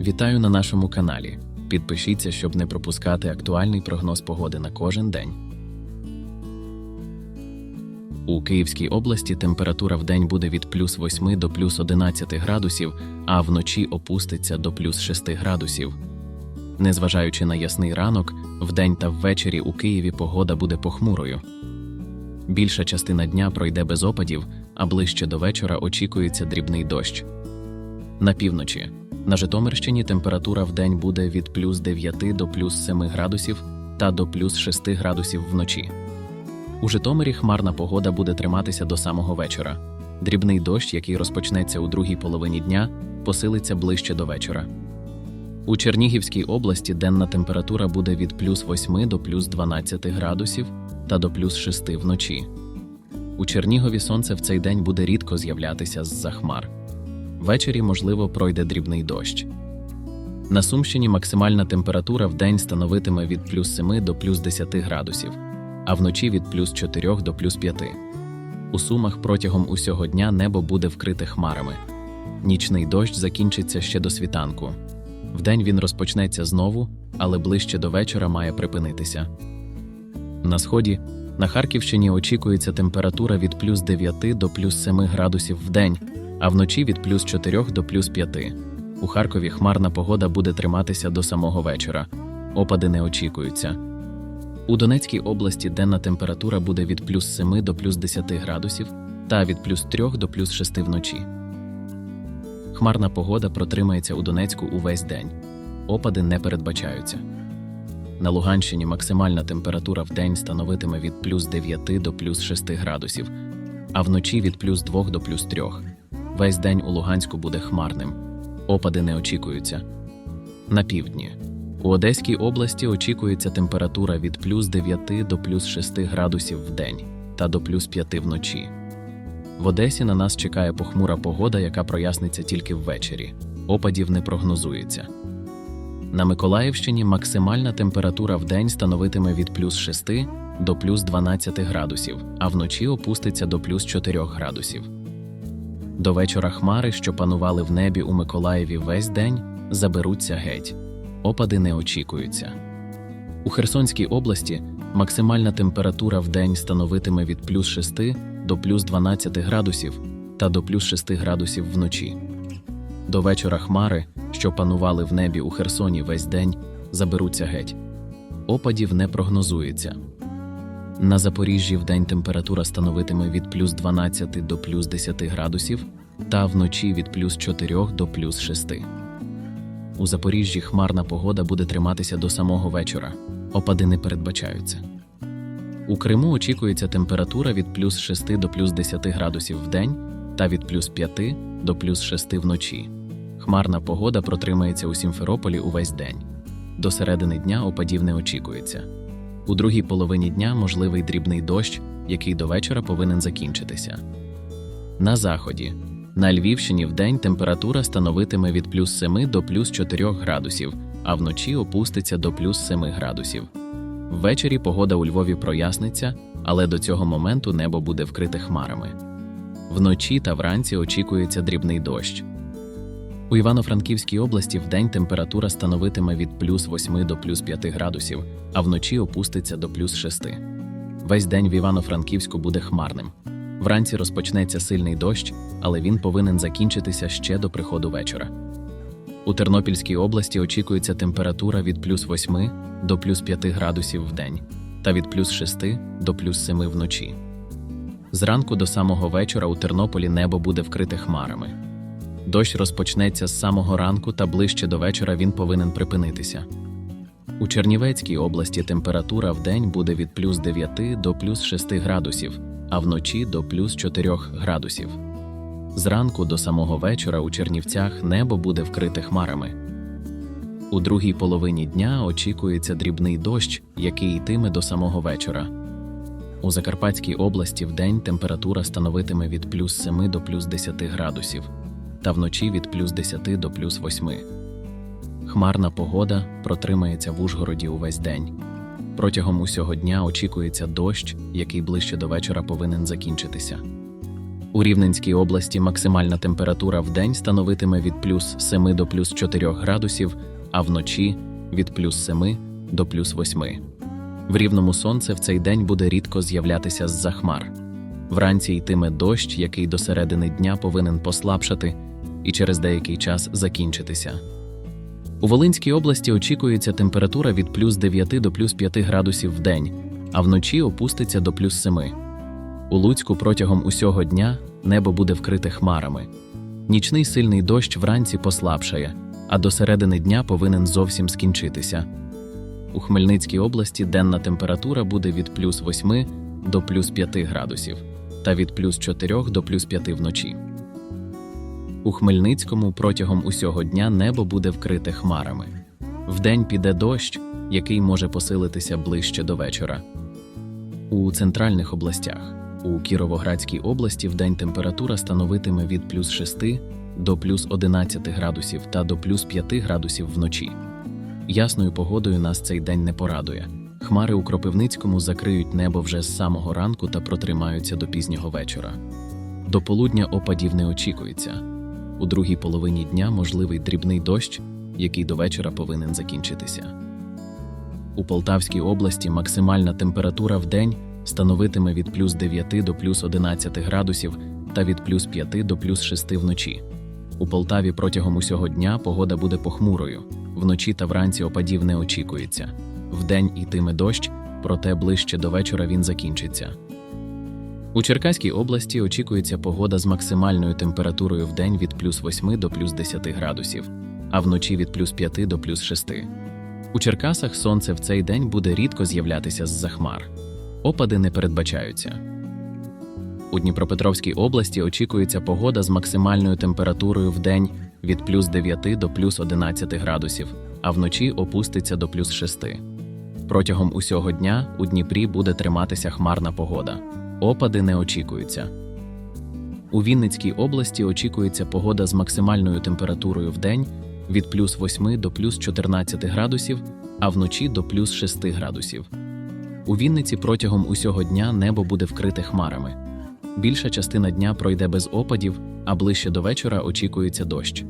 Вітаю на нашому каналі. Підпишіться, щоб не пропускати актуальний прогноз погоди на кожен день. У Київській області температура в день буде від плюс 8 до плюс 11 градусів, а вночі опуститься до плюс 6 градусів. Незважаючи на ясний ранок, вдень та ввечері у Києві погода буде похмурою. Більша частина дня пройде без опадів, а ближче до вечора очікується дрібний дощ. На півночі на Житомирщині температура в день буде від плюс 9 до плюс 7 градусів та до плюс 6 градусів вночі. У Житомирі хмарна погода буде триматися до самого вечора. Дрібний дощ, який розпочнеться у другій половині дня, посилиться ближче до вечора. У Чернігівській області денна температура буде від плюс 8 до плюс 12 градусів та до плюс 6 вночі. У Чернігові сонце в цей день буде рідко з'являтися з-за хмар. Ввечері, можливо, пройде дрібний дощ. На Сумщині максимальна температура в день становитиме від плюс 7 до плюс 10 градусів, а вночі від плюс 4 до плюс 5. У Сумах протягом усього дня небо буде вкрите хмарами. Нічний дощ закінчиться ще до світанку. Вдень він розпочнеться знову, але ближче до вечора має припинитися. На сході на Харківщині очікується температура від плюс 9 до плюс 7 градусів в день, а вночі від плюс 4 до плюс 5. У Харкові хмарна погода буде триматися до самого вечора. Опади не очікуються. У Донецькій області денна температура буде від плюс 7 до плюс 10 градусів та від плюс 3 до плюс 6 вночі. Хмарна погода протримається у Донецьку увесь день. Опади не передбачаються. На Луганщині максимальна температура в день становитиме від плюс 9 до плюс 6 градусів, а вночі від плюс 2 до плюс 3. Весь день у Луганську буде хмарним. Опади не очікуються. На півдні. У Одеській області очікується температура від плюс 9 до плюс 6 градусів в день та до плюс 5 вночі. В Одесі на нас чекає похмура погода, яка проясниться тільки ввечері. Опадів не прогнозується. На Миколаївщині максимальна температура в день становитиме від плюс 6 до плюс 12 градусів, а вночі опуститься до плюс 4 градусів. До вечора хмари, що панували в небі у Миколаєві весь день, заберуться геть. Опади не очікуються. У Херсонській області максимальна температура в день становитиме від плюс 6 до плюс 12 градусів та до плюс 6 градусів вночі. До вечора хмари, що панували в небі у Херсоні весь день, заберуться геть. Опадів не прогнозується. На Запоріжжі вдень температура становитиме від плюс 12 до плюс 10 градусів та вночі від плюс 4 до плюс 6. У Запоріжжі хмарна погода буде триматися до самого вечора. Опади не передбачаються. У Криму очікується температура від плюс 6 до плюс 10 градусів в день та від плюс 5 до плюс 6 вночі. Хмарна погода протримається у Сімферополі увесь день. До середини дня опадів не очікується. У другій половині дня можливий дрібний дощ, який до вечора повинен закінчитися. На заході. На Львівщині вдень температура становитиме від плюс 7 до плюс 4 градусів, а вночі опуститься до плюс 7 градусів. Ввечері погода у Львові проясниться, але до цього моменту небо буде вкрите хмарами. Вночі та вранці очікується дрібний дощ. У Івано-Франківській області вдень температура становитиме від плюс 8 до плюс 5 градусів, а вночі опуститься до плюс 6. Весь день в Івано-Франківську буде хмарним. Вранці розпочнеться сильний дощ, але він повинен закінчитися ще до приходу вечора. У Тернопільській області очікується температура від плюс 8 до плюс 5 градусів в день та від плюс 6 до плюс 7 вночі. Зранку до самого вечора у Тернополі небо буде вкрите хмарами. Дощ розпочнеться з самого ранку та ближче до вечора він повинен припинитися. У Чернівецькій області температура в день буде від плюс 9 до плюс 6 градусів, а вночі до плюс 4 градусів. Зранку до самого вечора у Чернівцях небо буде вкрите хмарами. У другій половині дня очікується дрібний дощ, який йтиме до самого вечора. У Закарпатській області вдень температура становитиме від плюс 7 до плюс 10 градусів, та вночі від плюс 10 до плюс 8. Хмарна погода протримається в Ужгороді увесь день. Протягом усього дня очікується дощ, який ближче до вечора повинен закінчитися. У Рівненській області максимальна температура в день становитиме від плюс 7 до плюс 4 градусів, а вночі від плюс 7 до плюс 8. В рівному сонце в цей день буде рідко з'являтися з-за хмар. Вранці йтиме дощ, який до середини дня повинен послабшати і через деякий час закінчитися. У Волинській області очікується температура від плюс 9 до плюс 5 градусів в день, а вночі опуститься до плюс 7. У Луцьку протягом усього дня небо буде вкрите хмарами. Нічний сильний дощ вранці послабшає, а до середини дня повинен зовсім скінчитися. У Хмельницькій області денна температура буде від плюс 8 до плюс 5 градусів та від плюс 4 до плюс 5 вночі. У Хмельницькому протягом усього дня небо буде вкрите хмарами. Вдень піде дощ, який може посилитися ближче до вечора. У центральних областях у Кіровоградській області вдень температура становитиме від плюс 6 до плюс 11 градусів та до плюс 5 градусів вночі. Ясною погодою нас цей день не порадує. Хмари у Кропивницькому закриють небо вже з самого ранку та протримаються до пізнього вечора. До полудня опадів не очікується. У другій половині дня можливий дрібний дощ, який до вечора повинен закінчитися. У Полтавській області максимальна температура в день становитиме від плюс 9 до плюс 11 градусів та від плюс 5 до плюс 6 вночі. У Полтаві протягом усього дня погода буде похмурою. Вночі та вранці опадів не очікується. Вдень йтиме дощ, проте ближче до вечора він закінчиться. У Черкаській області очікується погода з максимальною температурою в день від плюс 8 до плюс 10 градусів, а вночі від плюс 5 до плюс 6. У Черкасах сонце в цей день буде рідко з'являтися з-за хмар. Опади не передбачаються. У Дніпропетровській області очікується погода з максимальною температурою в день від плюс 9 до плюс 11 градусів, а вночі опуститься до плюс 6. Протягом усього дня у Дніпрі буде триматися хмарна погода. Опади не очікуються. У Вінницькій області очікується погода з максимальною температурою в день від плюс 8 до плюс 14 градусів, а вночі до плюс 6 градусів. У Вінниці протягом усього дня небо буде вкрите хмарами. Більша частина дня пройде без опадів, а ближче до вечора очікується дощ.